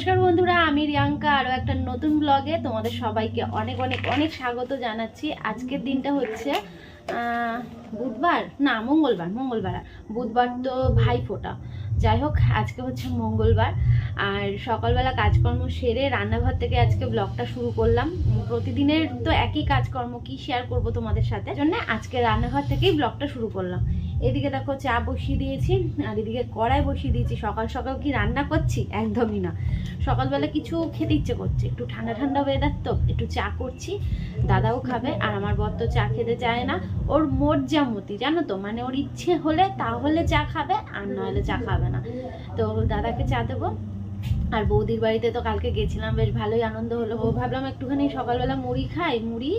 নমস্কার বন্ধুরা, আমি রিয়াঙ্কা, আরও একটা নতুন ব্লগে তোমাদের সবাইকে অনেক অনেক অনেক স্বাগত জানাচ্ছি। আজকের দিনটা হচ্ছে বুধবার? না, মঙ্গলবার মঙ্গলবার। বুধবার তো ভাই ফোটা। যাই হোক, আজকে হচ্ছে মঙ্গলবার। আর সকালবেলা কাজকর্ম সেরে রান্নাঘর থেকে আজকে ব্লগটা শুরু করলাম। প্রতিদিনের তো একই কাজকর্ম, কি শেয়ার করব তোমাদের সাথে? জন্য আজকে রান্নাঘর থেকেই ব্লগটা শুরু করলাম। এদিকে দেখো চা বসিয়ে দিয়েছি, আর এদিকে কড়াই বসিয়ে দিয়েছি। সকাল সকাল কি রান্না করছি? একদমই না। সকালবেলা কিছু খেতে ইচ্ছে করছে। একটু ঠান্ডা ঠান্ডা ওয়েদার তো, একটু চা করছি, দাদাও খাবে, আর আমার বর তো চা খেতে চায় না। ওর মর্যামতি জানো তো? মানে ওর ইচ্ছে হলে, তাহলে চা খাবে, আর নাহলে চা খাবে না। তো দাদাকে চা দেবো। আর বৌদির বাড়িতে তো কালকে গেছিলাম বেশ ভালোই আনন্দ হলো। ও ভাবলাম একটুখানি সকালবেলা মুড়ি খাই মুড়ি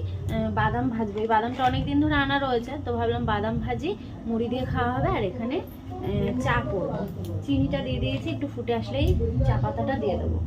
বাদাম ভাজবো। এই বাদামটা অনেকদিন ধরে আনা রয়েছে তো ভাবলাম বাদাম ভাজি মুড়ি দিয়ে খাওয়া হবে আর এখানে আহ, চা করব। চিনিটা দিয়ে দিয়েছি একটু ফুটে আসলেই চা পাতাটা দিয়ে দেবো।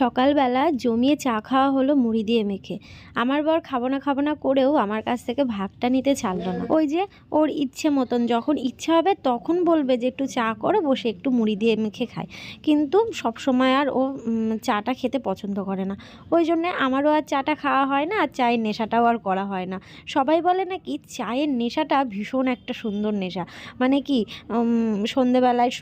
সকালবেলা জমিয়ে চা খাওয়া হলো মুড়ি দিয়ে মেখে। আমার বর খাব না খাব না করেও আমার কাছ থেকে ভাগটা নিতে ছাড়লো না। ওই যে ওর ইচ্ছে মতন যখন ইচ্ছা হবে তখন বলবে যে, একটু চা করো, বসে একটু মুড়ি দিয়ে মেখে খায় কিন্তু সব সময় আর ও চাটা খেতে পছন্দ করে না। ওই জন্যে আমারও আর চাটা খাওয়া হয় না, আর চায়ের নেশাটাও আর করা হয় না। সবাই বলে নাকি চায়ের নেশাটা ভীষণ একটা সুন্দর নেশা। মানে কি সন্ধেবেলায়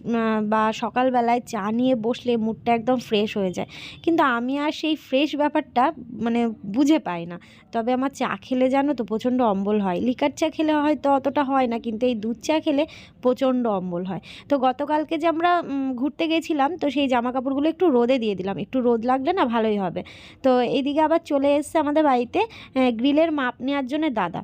বা সকালবেলায় চা নিয়ে বসলে মুডটা একদম ফ্রেশ হয়ে যায়। কিন্তু আমি আর সেই ফ্রেশ ব্যাপারটা মানে বুঝে পাই না। তবে আমার চা খেলে জানো তো প্রচণ্ড অম্বল হয়। লিকার চা খেলে হয়তো অতটা হয় না, কিন্তু এই দুধ চা খেলে প্রচণ্ড অম্বল হয়। তো গতকালকে যে আমরা ঘুরতে গেছিলাম, তো সেই জামা কাপড়গুলো একটু রোদে দিয়ে দিলাম। একটু রোদ লাগলে না ভালোই হবে। তো এইদিকে আবার চলে এসছে আমাদের বাড়িতে গ্রিলের মাপ নেওয়ার জন্য দাদা।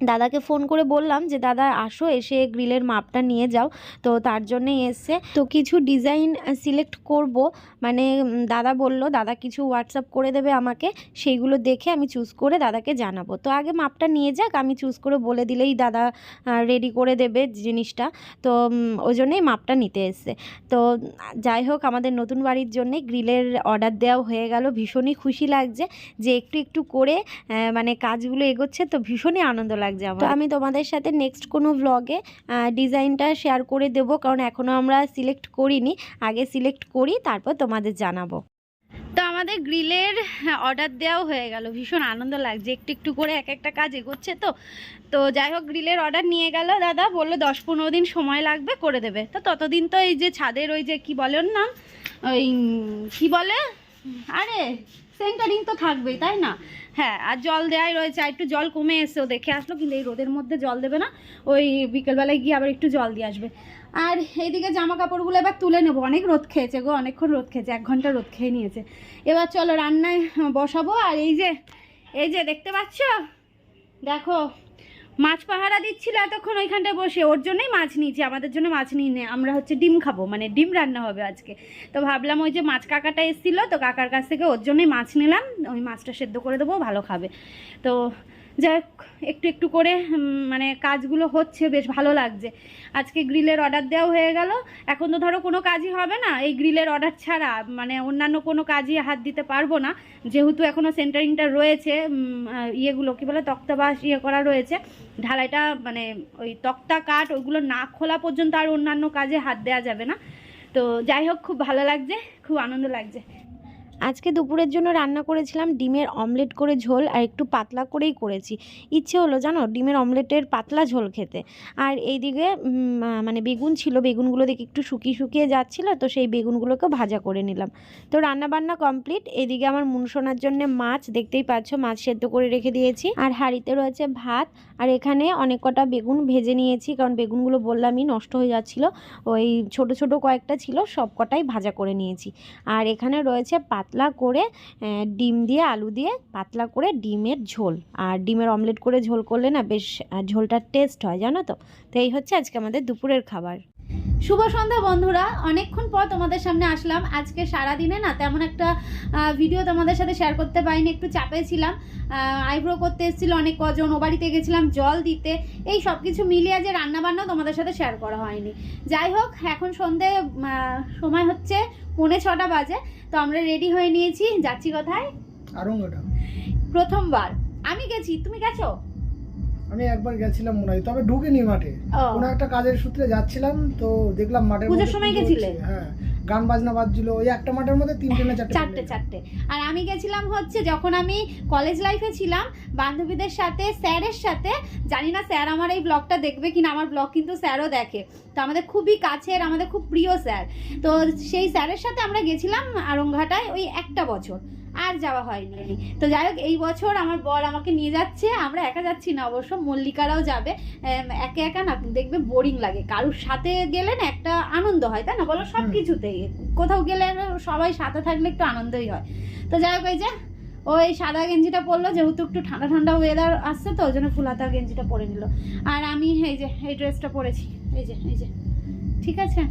দাদাকে ফোন করে বললাম যে, দাদা, আসো, এসে গ্রিলের মাপটা নিয়ে যাও। তো তার জন্যই এসছে। তো কিছু ডিজাইন সিলেক্ট করব। মানে দাদা বলল, দাদা, কিছু হোয়াটসঅ্যাপ করে দেবে আমাকে। সেইগুলো দেখে আমি চুজ করে দাদাকে জানাব। তো আগে মাপটা নিয়ে যাক, আমি চুজ করে বলে দিলেই দাদা রেডি করে দেবে জিনিসটা। তো ওই জন্যেই মাপটা নিতে এসছে। তো, যাই হোক, আমাদের নতুন বাড়ির জন্যে গ্রিলের অর্ডার দেওয়া হয়ে গেল। ভীষণই খুশি লাগছে যে, একটু একটু করে মানে কাজগুলো এগোচ্ছে, তো ভীষণই আনন্দ লাগছে আমার তো আমি তোমাদের সাথে নেক্সট কোনো ব্লগে ডিজাইনটা শেয়ার করে দেবো কারণ এখনও আমরা সিলেক্ট করিনি। আগে সিলেক্ট করি তারপর তোমাদের জানাব। তো আমাদের গ্রিলের অর্ডার দেওয়াও হয়ে গেল। ভীষণ আনন্দ লাগছে। একটু একটু করে এক একটা কাজ এগোচ্ছে তো। তো যাই হোক গ্রিলের অর্ডার নিয়ে গেল দাদা। বলল দশ পনেরো দিন সময় লাগবে করে দেবে। তো ততদিন তো এই যে ছাদের ওই যে কি বলেন না ওই কি বলে? আরে সেন্টারিং তো থাকবেই, তাই না? হ্যাঁ আর জল দেওয়াই রয়েছে, আর একটু জল কমে এসেও দেখে আসলো, কিন্তু এই রোদের মধ্যে জল দেবে না, ওই বিকেলবেলায় গিয়ে আবার একটু জল দিয়ে আসবে। আর এইদিকে জামা কাপড়গুলো এবার তুলে নেব, অনেক রোদ খেয়েছে গো, অনেকক্ষণ রোদ খেয়েছে, এক ঘণ্টা রোদ খেয়ে নিয়েছে। এবার চলো রান্নায় বসাবো, আর এই যে এই যে দেখতে পাচ্ছ? দেখো মাছ পাহারা দিচ্ছিল এতক্ষণ ওইখানটায় বসে। ওর জন্যই মাছ নিয়েছি, আমাদের জন্য মাছ নিয়ে নে, আমরা হচ্ছে ডিম খাব মানে ডিম রান্না হবে আজকে। তো ভাবলাম ওই যে মাছ কাকাটা এসেছিল, তো কাকার কাছ থেকে ওর জন্যই মাছ নিলাম, ওই মাছটা সেদ্ধ করে দেবো ভালো খাবে। তো যাই একটু একটু করে মানে কাজগুলো হচ্ছে, বেশ ভালো লাগছে। আজকে গ্রিলের অর্ডার দেওয়া হয়ে গেল। এখন তো ধরো কোনো কাজই হবে না। এই গ্রিলের অর্ডার ছাড়া মানে অন্যান্য কোনো কাজই হাত দিতে পারব না। যেহেতু এখনও সেন্টারিংটা রয়েছে ইয়েগুলো, কী বলে তক্তা বাস ইয়ে করা রয়েছে। ঢালাইটা মানে ওই তক্তা কাঠ ওইগুলো না খোলা পর্যন্ত আর অন্যান্য কাজে হাত দেওয়া যাবে না। তো যাই হোক, খুব ভালো লাগছে, খুব আনন্দ লাগছে। আজকে দুপুরের জন্য রান্না করেছিলাম ডিমের অমলেট করে ঝোল আর একটু পাতলা করেই করেছি। ইচ্ছে হলো, জানো? ডিমের অমলেটের পাতলা ঝোল খেতে। আর এইদিকে মানে বেগুন ছিল, বেগুনগুলো দেখে একটু শুকিয়ে শুকিয়ে যাচ্ছিল, তো সেই বেগুনগুলোকে ভাজা করে নিলাম। তো রান্না বান্না কমপ্লিট। এদিকে আমার মুনসোনার জন্য মাছ, দেখতেই পাচ্ছ, মাছ সেদ্ধ করে রেখে দিয়েছি। আর হাঁড়িতে রয়েছে ভাত, আর এখানে অনেক কটা বেগুন ভেজে নিয়েছি, কারণ বেগুনগুলো বললামই নষ্ট হয়ে যাচ্ছিল। ওই ছোট ছোট কয়েকটা ছিল সব কটাই ভাজা করে নিয়েছি। আর এখানে রয়েছে পাতলা করে ডিম দিয়ে, আলু দিয়ে পাতলা করে ডিমের ঝোল। আর ডিমের অমলেট করে ঝোল করলে না বেশ ঝোলটার টেস্ট হয়, জানো তো? তো এই হচ্ছে আজকে আমাদের দুপুরের খাবার। শুভ সন্ধ্যা বন্ধুরা। অনেকক্ষণ পর তোমাদের সামনে আসলাম। আজকে সারা দিনে না তেমন একটা ভিডিও তোমাদের সাথে শেয়ার করতে পারিনি একটু চাপে ছিলাম। আইব্রো করতে এসেছিল অনেক কজন ও বাড়িতে গেছিলাম জল দিতে। এই সব কিছু মিলিয়ে যে রান্না বান্না তোমাদের সাথে শেয়ার করা হয়নি। যাই হোক এখন সন্ধে সময় হচ্ছে পৌনে ছটা বাজে তো আমরা রেডি হয়ে নিয়েছি। যাচ্ছি কোথায়? প্রথমবার। আমি গেছি তুমি গেছো? আমি একবার গেছিলাম মনে হয় তবে ঢুকিনি মাঠে। কোনো একটা কাজের সূত্রে যাচ্ছিলাম তো দেখলাম মাঠে পুজোর সময় গেছিলে? হ্যাঁ গান বাজনা বাজছিল ওই একটা মাঠের মধ্যে তিনটে না চারটে চারটে চারটে। আর আমি গেছিলাম হচ্ছে যখন আমি কলেজ লাইফে ছিলাম বান্ধবীদের সাথে স্যারের সাথে জানি না স্যার আমার এই ব্লগটা দেখবে কিনা আমার ব্লগ কিন্তু স্যারও দেখে। তো আমাদের খুবই কাছের আমাদের খুব প্রিয় স্যার। তো সেই স্যারের সাথে আমরা গেছিলাম আরংঘাটায় ওই একটা বছর। আর যাওয়া হয়নি। তো যাই হোক এই বছর আমার বর আমাকে নিয়ে যাচ্ছে আমরা একা যাচ্ছি না অবশ্য মল্লিকারাও যাবে। একা একা না দেখবে বোরিং লাগে। কারোর সাথে গেলে না একটা আনন্দ হয় তাই না? বলো সব। কিছুতেই কোথাও গেলে সবাই সাথে থাকলে একটু আনন্দই হয়। তো যাই হোক এই যে ওই সাদা গেঞ্জিটা পরলো যেহেতু একটু ঠান্ডা ঠান্ডা ওয়েদার আসছে তো ওই জন্য ফুলাতা গেঞ্জিটা পরে নিল। আর আমি এই যে এই ড্রেসটা পরেছি। এই যে এই যে ঠিক আছে?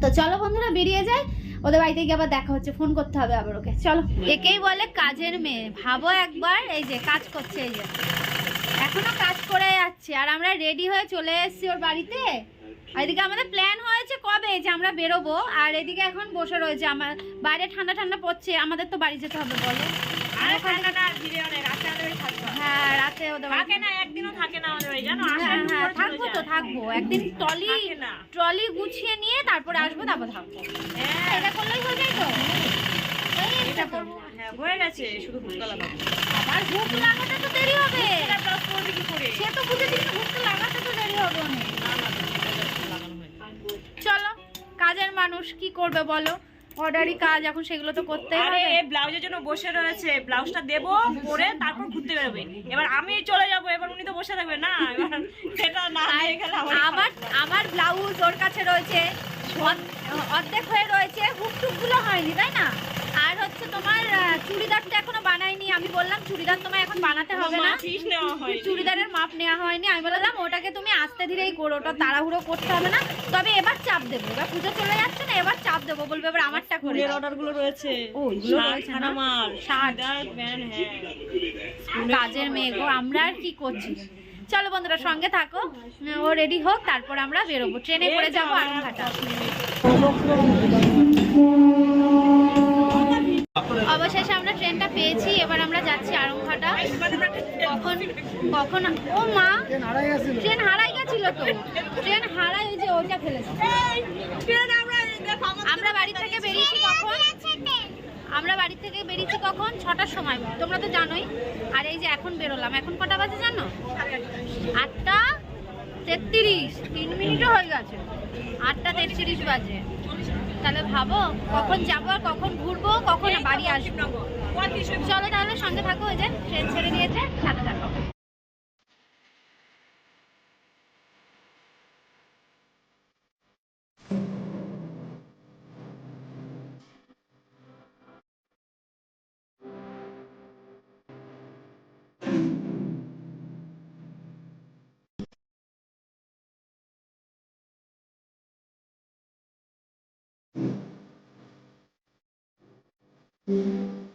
তো চলো বন্ধুরা বেরিয়ে যাই। ওদের বাড়িতে গিয়ে আবার দেখা হচ্ছে ফোন করতে হবে আবার ওকে। চলো। একেই বলে কাজের মেয়ে। ভাবো একবার, এই যে কাজ করছে, এই যে। এখনও কাজ করে যাচ্ছে। আর আমরা রেডি হয়ে চলে এসেছি ওর বাড়িতে। এদিকে আমাদের প্ল্যান হয়েছে কবে? যে আমরা বেরোবো। আর এদিকে এখন বসে রয়েছে। আমার বাইরে ঠান্ডা ঠান্ডা পড়ছে। আমাদের তো বাড়ি যেতে হবে, বলো। থাকব একদিন ট্রলি ট্রলি গুছিয়ে নিয়ে তারপরে আসব তারপর থাকব হ্যাঁ গেছে লাগাতে তো দেরি হবে সে তো লাগাতে তো দেরি হবে। চলো, কাজের মানুষ কি করবে বলো অর্ডারি কাজ এখন সেগুলো তো করতে আরে এই ব্লাউজের জন্য বসে রয়েছে। ব্লাউজটা দেবো পরে তারপর ঘুরতে বেরোবে। এবার আমি চলে যাব এবার উনি তো বসে থাকবে না। সেটা না দিয়ে গেলে আমার আমার আমার ব্লাউজ ওর কাছে রয়েছে। অর্ধেক হয়ে রয়েছে। হুক টুকগুলো হয়নি তাই না? আর হচ্ছে তোমার চুড়িদারটা এখনও বানাইনি। আমি বললাম চুড়িদার তোমায় এখন বানাতে হবে না। চুড়িদারের মাপ নেওয়া হয়নি। আমি বললাম ওটাকে তুমি আস্তে ধীরেই করো ওটা তাড়াহুড়ো করতে হবে না। তবে এবার চাপ দেবো। এবার পুজো চলে যাচ্ছে না এবার চাপ দেবো। বলবে এবার আমারটা করে ফুলের দাও। অর্ডারগুলো রয়েছে ও, হ্যাঁ। কাজের মেয়ে গো আমরা আর কি করছি? চলো বন্ধুরা সঙ্গে থাকো। ও রেডি হোক তারপর আমরা বেরোবো। ট্রেনে করে যাব আরামঘাটা। অবশেষে আমরা ট্রেনটা পেয়েছি, এবার আমরা যাচ্ছি আরামঘাটা কখন কখন, ও মা, ট্রেন হারাই গেছিল তো। ট্রেন হারাই ওই যে ওটা ফেলেছে। আমরা বাড়ি থেকে বেরিয়েছি কখন? আমরা বাড়ি থেকে বেরিয়েছি কখন? ছটার সময়। তোমরা তো জানোই। আর এই যে এখন বেরোলাম। এখন কটা বাজে জানো? আটটা তেত্রিশ। তিন মিনিটও হয়ে গেছে। আটটা তেত্রিশ বাজে। তাহলে ভাবো কখন যাব আর কখন ঘুরবো কখন বাড়ি আসব? চলো তাহলে সঙ্গে থাকো ওই যে ট্রেন ছেড়ে দিয়েছে। mm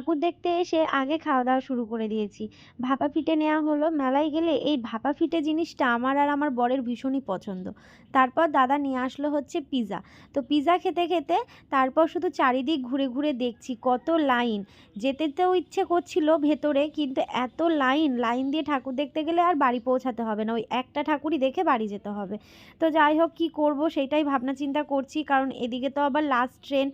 ঠাকুর দেখতে এসে আগে খাওয়া দাওয়া শুরু করে দিয়েছি। ভাপা পিঠে নেওয়া হলো। মেলায় গেলে এই ভাপা পিঠে জিনিসটা আমার আর আমার বরের ভীষণই পছন্দ। তারপর দাদা নিয়ে আসলো হচ্ছে পিৎজা তো পিৎজা খেতে খেতে তারপর শুধু চারিদিক ঘুরে ঘুরে দেখছি কত লাইন। যেতে তো ইচ্ছে করছিল ভেতরে, কিন্তু এত লাইন লাইন দিয়ে ঠাকুর দেখতে গেলে আর বাড়ি পৌঁছাতে হবে না। ওই একটা ঠাকুরই দেখে বাড়ি যেতে হবে। তো যাই হোক, কী করব সেটাই ভাবনা চিন্তা করছি। কারণ এদিকে তো আবার লাস্ট ট্রেন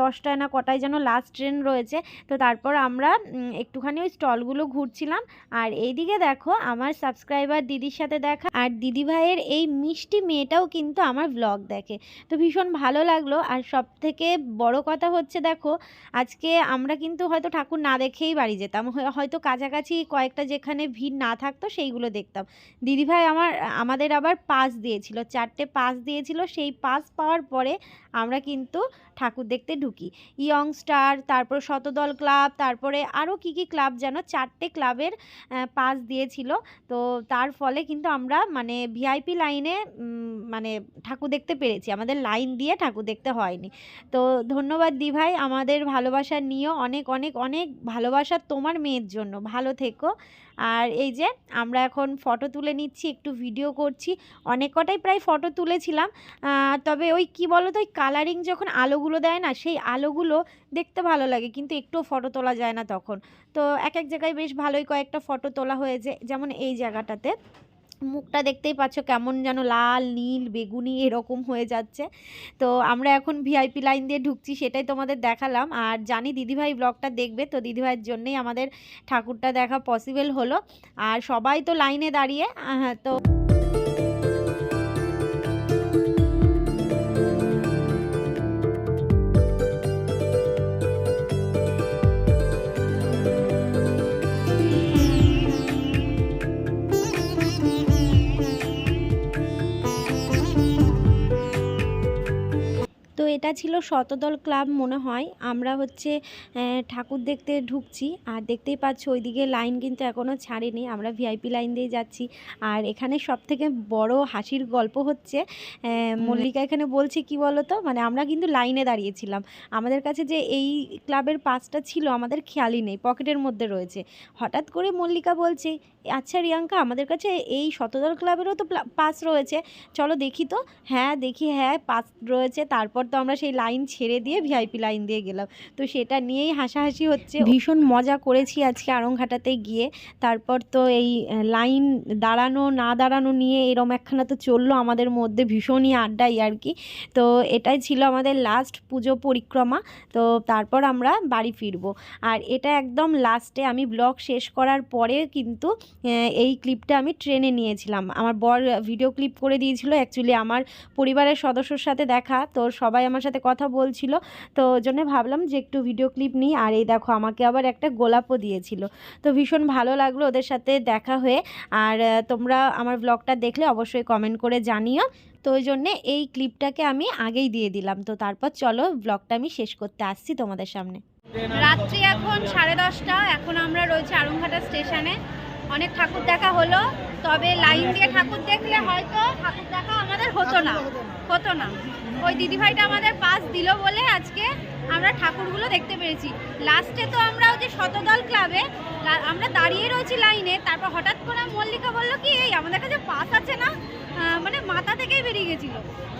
দশটায় না কটায় যেন লাস্ট ট্রেন রয়েছে। তো তারপর আমরা একটুখানি ওই স্টলগুলো ঘুরছিলাম। আর এইদিকে দেখো, আমার সাবস্ক্রাইবার দিদির সাথে দেখা। আর দিদি ভাইয়ের এই মিষ্টি মেয়েটাও কিন্তু আমার ব্লগ দেখে। তো ভীষণ ভালো লাগল। আর সব থেকে বড় কথা হচ্ছে দেখো, আজকে আমরা কিন্তু হয়তো ঠাকুর না দেখেই বাড়ি যেতাম। হয়- হয়তো কাছাকাছি কয়েকটা যেখানে ভিড় না থাকতো সেইগুলো দেখতাম। দিদিভাই আমার, আমাদের আবার পাস দিয়েছিল, চারটে পাস দিয়েছিল। সেই পাস পাওয়ার পরে আমরা কিন্তু ঠাকুর দেখতে ঢুকি। ইয়ং স্টার তারপর শতদল ক্লাব তারপরে আরও কী কী ক্লাব যেন চারটে ক্লাবের পাস দিয়েছিল। তো তার ফলে কিন্তু আমরা মানে ভিআইপি লাইনে মানে ঠাকুর দেখতে পেরেছি। আমাদের লাইন দিয়ে ঠাকুর দেখতে হয়নি। তো ধন্যবাদ দিভাই আমাদের ভালোবাসা নিয়েও অনেক অনেক অনেক ভালোবাসা তোমার মেয়ের জন্য। ভালো থেকো। আর এই যে আমরা এখন ফটো তুলে নিচ্ছি, একটু ভিডিও করছি। অনেক কটাই প্রায় ফটো তুলেছিলাম। তবে ওই কি বলো তো ওই কালারিং যখন আলোগুলো দেয় না, সেই আলোগুলো দেখতে ভালো লাগে, কিন্তু একটু ফটো তোলা যায় না তখন। তো এক এক জায়গায় বেশ ভালোই কয়েকটা ফটো তোলা হয়েছে, যেমন এই জায়গাটাতে। মুখটা দেখতেই পাচ্ছ কেমন যেন লাল, নীল, বেগুনি এরকম হয়ে যাচ্ছে। তো আমরা এখন ভিআইপি লাইন দিয়ে ঢুকছি, সেটাই তোমাদের দেখালাম। আর জানি দিদিভাই ব্লগটা দেখবে, তো দিদিভাইয়ের জন্যই আমাদের ঠাকুরটা দেখা পসিবল হলো। আর সবাই তো লাইনে দাঁড়িয়ে তো এটা ছিল শতদল ক্লাব মনে হয়। আমরা হচ্ছে ঠাকুর দেখতে ঢুকছি। আর দেখতেই পাচ্ছ ওইদিকে লাইন কিন্তু এখনও ছাড়েনি। আমরা ভিআইপি লাইন দিয়ে যাচ্ছি। আর এখানে সব থেকে বড় হাসির গল্প হচ্ছে মল্লিকা এখানে বলছে কি বলো তো মানে আমরা কিন্তু লাইনে দাঁড়িয়েছিলাম। আমাদের কাছে যে এই ক্লাবের পাসটা ছিল আমাদের খেয়ালই নেই পকেটের মধ্যে রয়েছে। হঠাৎ করে মল্লিকা বলছে আচ্ছা রিয়াঙ্কা আমাদের কাছে এই শতদল ক্লাবেরও তো পাস রয়েছে। চলো দেখি তো। হ্যাঁ দেখি হ্যাঁ পাস রয়েছে। তারপর তো আমরা সেই লাইন ছেড়ে দিয়ে ভিআইপি লাইন দিয়ে গেলাম। তো সেটা নিয়েই হাসাহাসি হচ্ছে। ভীষণ মজা করেছি আজকে আড়ংঘাটাতে গিয়ে। তারপর তো এই লাইন দাঁড়ানো না দাঁড়ানো নিয়ে এরম একখানা তো চলল আমাদের মধ্যে ভীষণই আড্ডাই আর কি। তো এটাই ছিল আমাদের লাস্ট পুজো পরিক্রমা। তো তারপর আমরা বাড়ি ফিরবো। আর এটা একদম লাস্টে আমি ব্লগ শেষ করার পরে কিন্তু এই ক্লিপটা আমি ট্রেনে নিয়েছিলাম। আমার বর ভিডিও ক্লিপ করে দিয়েছিল। অ্যাকচুয়ালি আমার পরিবারের সদস্যর সাথে দেখা। তো সবাই আমার সাথে কথা বলছিল। তো জন্য ভাবলাম যে একটু ভিডিও ক্লিপ নিই। আর এই দেখো, আমাকে আবার একটা গোলাপও দিয়েছিল। তো ভীষণ ভালো লাগল ওদের সাথে দেখা হয়ে। আর তোমরা আমার ব্লগটা দেখলে অবশ্যই কমেন্ট করে জানিও। তো ওই জন্যে এই ক্লিপটাকে আমি আগেই দিয়ে দিলাম। তো তারপর চলো ব্লগটা আমি শেষ করতে আসছি তোমাদের সামনে। রাত্রি এখন সাড়ে দশটা। এখন আমরা রয়েছি আরংঘাটা স্টেশনে। অনেক ঠাকুর দেখা হলো। তবে লাইন দিয়ে ঠাকুর দেখলে হয়তো ঠাকুর দেখা আমাদের হতো না। হতো না। ওই দিদিভাইটা আমাদের পাস দিল বলে আজকে আমরা ঠাকুরগুলো দেখতে পেরেছি। লাস্টে তো আমরা ওই যে শতদল ক্লাবে আমরা দাঁড়িয়ে রয়েছি লাইনে তারপর হঠাৎ করে মল্লিকা বলল কি এই আমাদের কাছে পাস আছে না। মানে মাথা থেকেই বেরিয়ে গেছিল।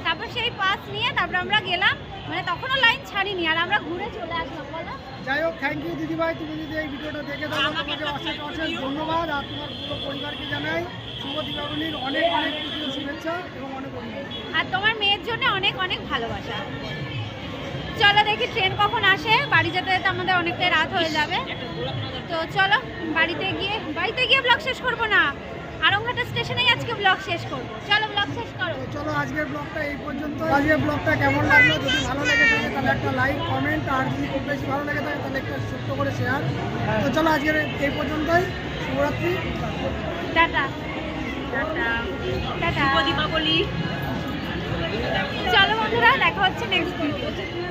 তারপর সেই পাস নিয়ে তারপর আমরা গেলাম মানে তখনও লাইন ছাড়িনি আর আমরা ঘুরে চলে আসলাম বলো। যাই হোক থ্যাংক ইউ দিদিভাই তুমি যদি এই ভিডিওটা দেখে থাকো তোমাকে অশেষ অশেষ ধন্যবাদ আর তোমার পুরো পরিবারকে জানাই শুভ দীপাবলির অনেক অনেক শুভেচ্ছা এবং আর তোমার মেয়ের জন্য অনেক অনেক ভালোবাসা। চলো দেখি ট্রেন কখন আসে। বাড়ি যেতে যেতে আমাদের অনেকটাই রাত হয়ে যাবে। তো চলো বাড়িতে গিয়ে বাড়িতে গিয়ে ব্লগ শেষ করব না। আরংঘাটা স্টেশনেই আজকে ব্লগ শেষ করব। চলো ব্লগ শেষ করো। চলো আজকের ব্লগটা এই পর্যন্ত আজকের ব্লগটা কেমন লাগল? যদি ভালো লেগে থাকে তাহলে একটা লাইক কমেন্ট আর যদি খুব বেশি ভালো লেগে থাকে তাহলে একটা ছোট্ট করে শেয়ার তো চলো আজকের এই পর্যন্তই। শুভরাত্রি। টাটা। টাটা। টাটা। শুভ দীপাবলি। চলো বন্ধুরা দেখা হচ্ছে নেক্সট ভিডিও